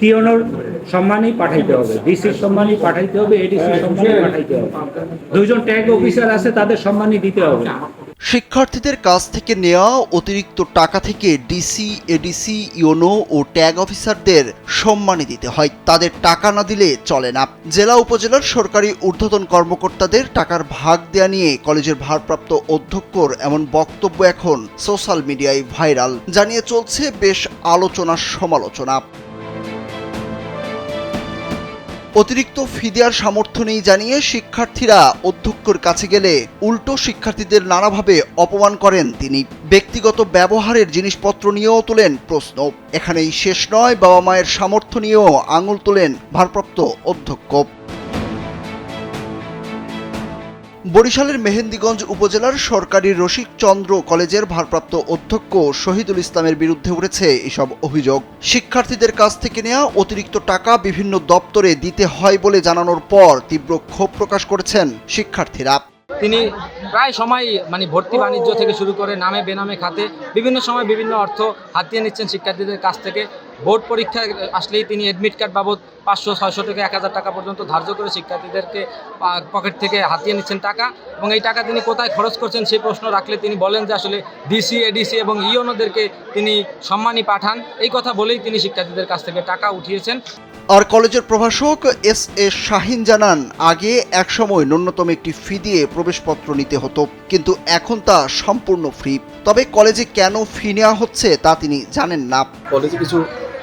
টিওনোর সম্মানই পাঠাইতে হবে ডিসির সম্মানই পাঠাইতে হবে এডিসির সম্মানই পাঠাইতে হবে। দুইজন ট্যাগ অফিসার আছে তাদের সম্মানই দিতে হবে। শিক্ষার্থীদের কাছ থেকে নেওয়া অতিরিক্ত টাকা থেকে ডিসি এডিসি ইওনো ও ট্যাগ অফিসারদের সম্মানী দিতে হয়। তাদের টাকা না দিলে চলে না। জেলা উপজেলার সরকারি ঊর্ধ্বতন কর্মকর্তাদের টাকার ভাগ দেয়া নিয়ে কলেজের ভারপ্রাপ্ত অধ্যক্ষর এমন বক্তব্য এখন সোশ্যাল মিডিয়ায় ভাইরাল। জানিয়ে চলছে বেশ আলোচনা সমালোচনা অতিরিক্ত ফি দেওয়ার সামর্থ্য নেই জানিয়ে শিক্ষার্থীরা অধ্যক্ষর কাছে গেলে উল্টো শিক্ষার্থীদের নানাভাবে অপমান করেন তিনি। ব্যক্তিগত ব্যবহারের জিনিসপত্র নিয়েও তোলেন প্রশ্ন। এখানেই শেষ নয় বাবা মায়ের সামর্থ্য নিয়েও আঙুল তোলেন ভারপ্রাপ্ত অধ্যক্ষ। বরিশালের মেহেন্দিগঞ্জ উপজেলার সরকারি রসিক চন্দ্র কলেজের ভারপ্রাপ্ত অধ্যক্ষ শহীদুল ইসলামের বিরুদ্ধে উঠেছে এসব অভিযোগ। শিক্ষার্থীদের কাছ থেকে নেওয়া অতিরিক্ত টাকা বিভিন্ন দপ্তরে দিতে হয় বলে জানানোর পর তীব্র ক্ষোভ প্রকাশ করেছেন শিক্ষার্থীরা। তিনি প্রায় সময় মানে ভর্তি বাণিজ্য থেকে শুরু করে নামে বেনামে খাতে বিভিন্ন সময় বিভিন্ন অর্থ হাতিয়ে নিচ্ছেন শিক্ষার্থীদের কাছ থেকে। বোর্ড পরীক্ষা আসলেই তিনি অ্যাডমিট কার্ড বাবদ পাঁচশো, ছয়শো থেকে এক হাজার টাকা পর্যন্ত ধার্য করে শিক্ষার্থীদেরকে পকেট থেকে হাতিয়ে নিচ্ছেন টাকা। এবং এই টাকা তিনি কোথায় খরচ করছেন সেই প্রশ্ন রাখলে তিনি বলেন যে আসলে ডিসি এডিসি এবং ইওনোদেরকে তিনি সম্মানী পাঠান। এই কথা বলেই তিনি শিক্ষার্থীদের কাছ থেকে টাকা উঠিয়েছেন। আর কলেজের প্রভাষক এস এ শাহিন জানান, আগে একসময় ন্যূনতম একটি ফি দিয়ে প্রবেশপত্র নিতে হতো, কিন্তু এখন তা সম্পূর্ণ ফ্রি তবে কলেজে কেন ফি নেওয়া হচ্ছে তা তিনি জানেন না। কলেজে কিছু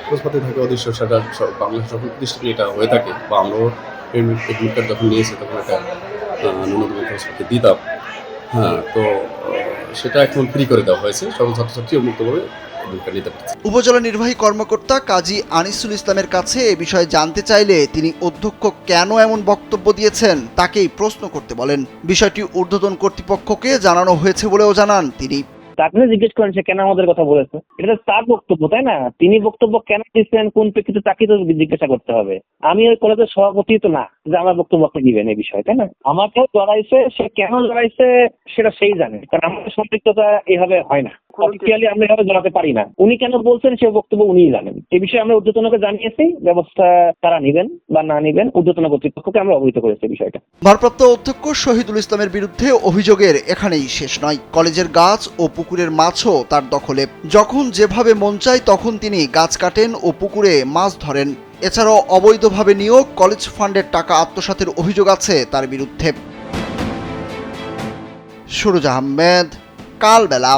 প্রশ্নপত্র থাকে অদৃশ্য সেটা বাংলা সকল প্রতিষ্ঠানে এটা হয়ে থাকে, বা আমরাও এডমিট কার্ড যখন নিয়েছি তখন একটা ন্যূনতম খোঁজপাতি দিতাম। হ্যাঁ তো সেটা এখন ফ্রি করে দেওয়া হয়েছে। সকল ছাত্রছাত্রী মুক্তভাবে উপজেলা নির্বাহী কর্মকর্তা কাজী আনিসুল ইসলামের কাছে এ বিষয়ে জানতে চাইলে তিনি অধ্যক্ষ কেন এমন বক্তব্য দিয়েছেন তাকেই প্রশ্ন করতে বলেন। বিষয়টি ঊর্ধ্বতন কর্তৃপক্ষকে জানানো হয়েছে বলেও জানান তিনি। তাকে জিজ্ঞেস করেন সে কেন আমাদের কথা বলেছে। এটা তো তার বক্তব্য, তাই না? তিনি বক্তব্য কেন দিচ্ছেন, কোন প্রেক্ষিতে তাকে তো জিজ্ঞাসা করতে হবে। আমি ওই কলেজের সভাপতি তো না, যে আমার বক্তব্য আপনি দিবেন এই বিষয়ে, তাই না? আমাকে জড়াইছে, সে কেন জড়াইছে সেটা সেই জানে, কারণ আমাদের সম্পৃক্ততা এভাবে হয় না। অফিসিয়ালি আমরা এভাবে জড়াতে পারি না। উনি কেন বলছেন সে বক্তব্য উনিই জানেন। এই বিষয়ে আমরা জানিয়েছি ব্যবস্থা তারা নেবেন বা না নেবেন কর্তৃপক্ষকে আমরা অবহিত করেছি বিষয়টা। ভারপ্রাপ্ত অধ্যক্ষ শহীদুল ইসলামের বিরুদ্ধে অভিযোগের এখানেই শেষ নয়। কলেজের গাছ ও পুকুরের মাছও তার দখলে। যখন যেভাবে মন চায় তখন তিনি গাছ কাটেন ও পুকুরে মাছ ধরেন। এছাড়াও অবৈধভাবে নিয়োগ কলেজ ফান্ডের টাকা আত্মসাতের অভিযোগ আছে তার বিরুদ্ধে। সুরজ আহমেদ কালবেলা।